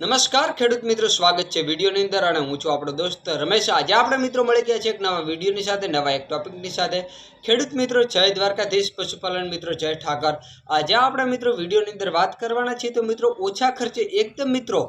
નમસ્કાર, ખેડૂત મિત્રો, સ્વાગત છે વિડીયોની અંદર અને હું છું આપણો દોસ્ત રમેશ. આજે આપણે મિત્રો મળી ગયા છે એક નવા વિડીયોની સાથે, નવા એક ટોપિકની સાથે. ખેડૂત મિત્રો, જય દ્વારકાધીશ, પશુપાલન મિત્રો, જય ઠાકર. આજે આપણે મિત્રો વિડીયોની અંદર વાત કરવાના છીએ તો મિત્રો ઓછા ખર્ચે એકદમ મિત્રો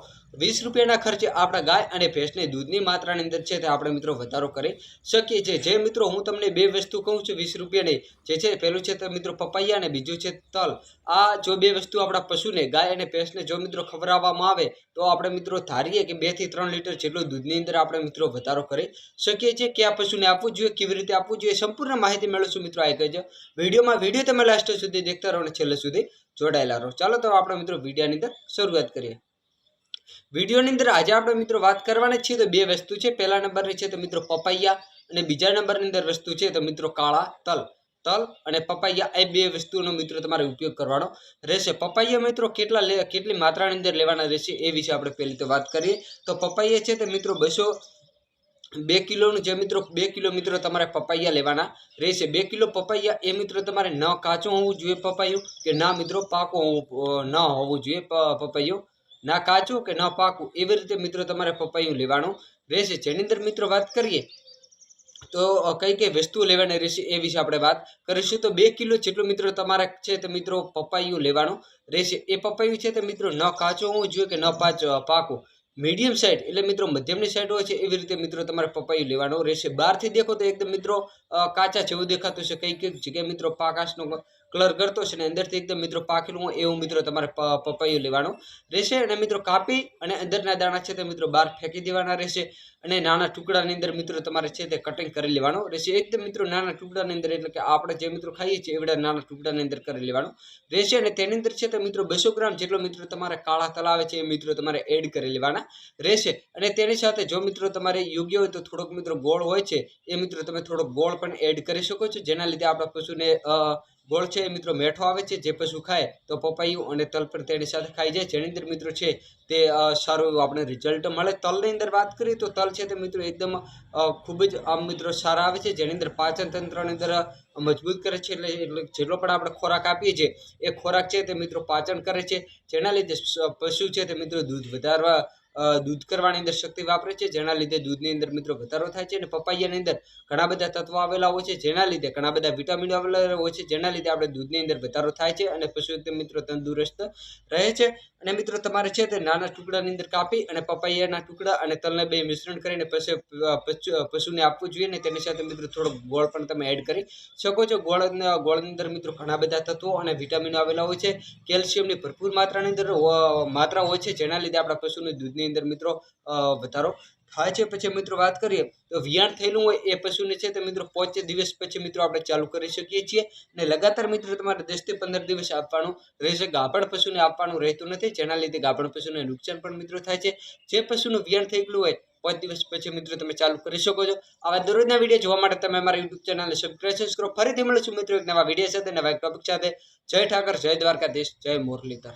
વીસ રૂપિયાના ખર્ચે આપણા ગાય અને ભેંસને દૂધની માત્રાની અંદર છે તે આપણે મિત્રો વધારો કરી શકીએ છીએ. જે મિત્રો હું તમને બે વસ્તુ કહું છું, વીસ રૂપિયાની. જે છે, પહેલું છે તો મિત્રો પપૈયા અને બીજું છે તલ. આ જો બે વસ્તુ આપણા પશુને, ગાય અને ભેંસને જો મિત્રો ખવડાવવામાં આવે, તો આપણે મિત્રો ધારીએ કે બેથી ત્રણ લીટર જેટલું દૂધની અંદર આપણે મિત્રો વધારો કરી શકીએ છીએ કયા પશુને આપવું જોઈએ, કેવી રીતે આપવું જોઈએ, સંપૂર્ણ માહિતી મેળવશું મિત્રો આ કહેજો વિડીયોમાં. વીડિયો તમે લાસ્ટ સુધી દેખતા રહો અને છેલ્લે સુધી જોડાયેલા રહો. ચાલો તો આપણે મિત્રો વિડીયાની અંદર શરૂઆત કરીએ. વિડીયોની અંદર આજે આપણે મિત્રો વાત કરવાની છીએ. તો બે વસ્તુ છે. પહેલા નંબરની છે તો મિત્રો પપૈયા અને બીજા નંબરની અંદર વસ્તુ છે તો મિત્રો કાળા તલ. તલ અને પપૈયા એ બે વસ્તુઓનો મિત્રો તમારે ઉપયોગ કરવાનો રહેશે. પપૈયા મિત્રો કેટલા કેટલી માત્રાની અંદર લેવાના રહેશે એ વિશે આપણે પહેલી તો વાત કરીએ. તો પપૈયા છે તે મિત્રો બસો બે કિલોનું જે મિત્રો, બે કિલો મિત્રો તમારે પપૈયા લેવાના રહેશે. બે કિલો પપૈયા એ મિત્રો તમારે ન કાચું હોવું જોઈએ પપૈયું કે ના મિત્રો પાકું હોવું ન હોવું જોઈએ પપૈયું. ના કાચું કે ન પાકું, એવી રીતે મિત્રો તમારે પપૈયું લેવાનું. રહેશે જેની અંદર મિત્રો વાત કરીએ, તો કઈ કઈ વસ્તુઓ લેવાની રહેશે એ વિશે આપણે વાત કરીશું. તો બે કિલો જેટલું મિત્રો તમારે છે તો મિત્રો પપૈયું લેવાનું રહેશે. એ પપૈયું છે તો મિત્રો ન કાચું હોવું જોઈએ કે ન પાચ પાકું. મીડિયમ સાઈડ એટલે મિત્રો મધ્યમની સાઈડ હોય છે, એવી રીતે મિત્રો તમારે પપૈયું લેવાનું રહેશે. બહારથી દેખો તો એકદમ મિત્રો કાચા જેવું દેખાતું છે કઈ કઈ જગ્યાએ મિત્રો પાકાશનો કલર કરતો છે ને અંદરથી એકદમ મિત્રો પાકેલું હોય એવું મિત્રો તમારે પપૈયું લેવાનું રહેશે. અને મિત્રો કાપી અને અંદરના દાણા છે તે મિત્રો બહાર ફેંકી દેવાના રહેશે. અને નાના ટુકડાની અંદર મિત્રો તમારે છે તે કટિંગ કરી લેવાનું રહેશે. એકદમ મિત્રો નાના ટુકડાની અંદર એટલે કે આપણે જે મિત્રો ખાઈએ છીએ એવડા નાના ટુકડાની અંદર કરી લેવાનું રહેશે. અને તેની અંદર છે તે મિત્રો બસો ગ્રામ જેટલો મિત્રો તમારે કાળા તલાવે છે એ મિત્રો તમારે એડ કરી લેવાના રહેશે. અને તેની સાથે જો મિત્રો તમારે યોગ્ય હોય તો થોડોક મિત્રો ગોળ હોય છે એ મિત્રો તમે થોડોક ગોળ પણ એડ કરી શકો છો. જેના લીધે આપણા પશુને ગોળ છે એ મિત્રો મેઠો આવે છે, જે પશુ ખાય તો પપૈયું અને તલ પણ તેની સાથે ખાઈ જાય. જેની અંદર મિત્રો છે તે સારું એવું આપણે રિઝલ્ટ મળે. તલની અંદર વાત કરીએ તો તલ છે તે મિત્રો એકદમ ખૂબ જ આમ મિત્રો સારા આવે છે. જેની અંદર પાચન તંત્રની અંદર મજબૂત કરે છે એટલે એટલે જેટલો પણ આપણે ખોરાક આપીએ છીએ, એ ખોરાક છે તે મિત્રો પાચન કરે છે. જેના લીધે પશુ છે તે મિત્રો દૂધ વધારવા દૂધ કરવાની અંદર શક્તિ વાપરે છે. જેના લીધે દૂધની અંદર મિત્રો વધારો થાય છે અને પપૈયાની અંદર ઘણા બધા તત્વો આવેલા હોય છે. જેના લીધે ઘણા બધા વિટામિનો આવેલા હોય છે. જેના લીધે આપણે દૂધની અંદર વધારો થાય છે અને પશુ મિત્રો તંદુરસ્ત રહે છે. અને મિત્રો તમારે છે તે નાના ટુકડાની અંદર કાપી અને પપૈયાના ટુકડા અને તલને બે મિશ્રણ કરીને પછી પશુ- પશુને આપવું જોઈએ ને તેની સાથે મિત્રો થોડો ગોળ પણ તમે એડ કરી શકો છો. ગોળ ગોળની અંદર મિત્રો ઘણા બધા તત્વો અને વિટામિનો આવેલા હોય છે. કેલ્શિયમની ભરપૂર માત્રાની અંદર માત્રા હોય છે. જેના લીધે આપણા પશુને દૂધની અંદર મિત્રો વધારો થાય છે. પછી મિત્રો વાત કરીએ તો વિયાણ થયેલું હોય એ પશુને છે તે મિત્રો પાંચ દિવસ પછી મિત્રો આપણે ચાલુ કરી શકીએ છીએ અને લગાતાર મિત્રો તમારે દસથી પંદર દિવસ આપવાનું રહેશે. ગાભણ પશુને આપવાનું રહેતું નથી. જેના લીધે ગાભણ પશુને નુકસાન પણ મિત્રો થાય છે. જે પશુનું વિયાણ થઈ ગયેલું હોય પાંચ દિવસ પછી મિત્રો તમે ચાલુ કરી શકો છો. આવા દરરોજના વીડિયો જોવા માટે તમે અમારા યુટ્યુબ ચેનલને સબસ્ક્રાઈબ કરો. ફરીથી મળીશું મિત્રો એક નવા વીડિયો સાથે, નવા ટોપિક સાથે. જય ઠાકર, જય દ્વારકાધીશ, જય મુરલીધર.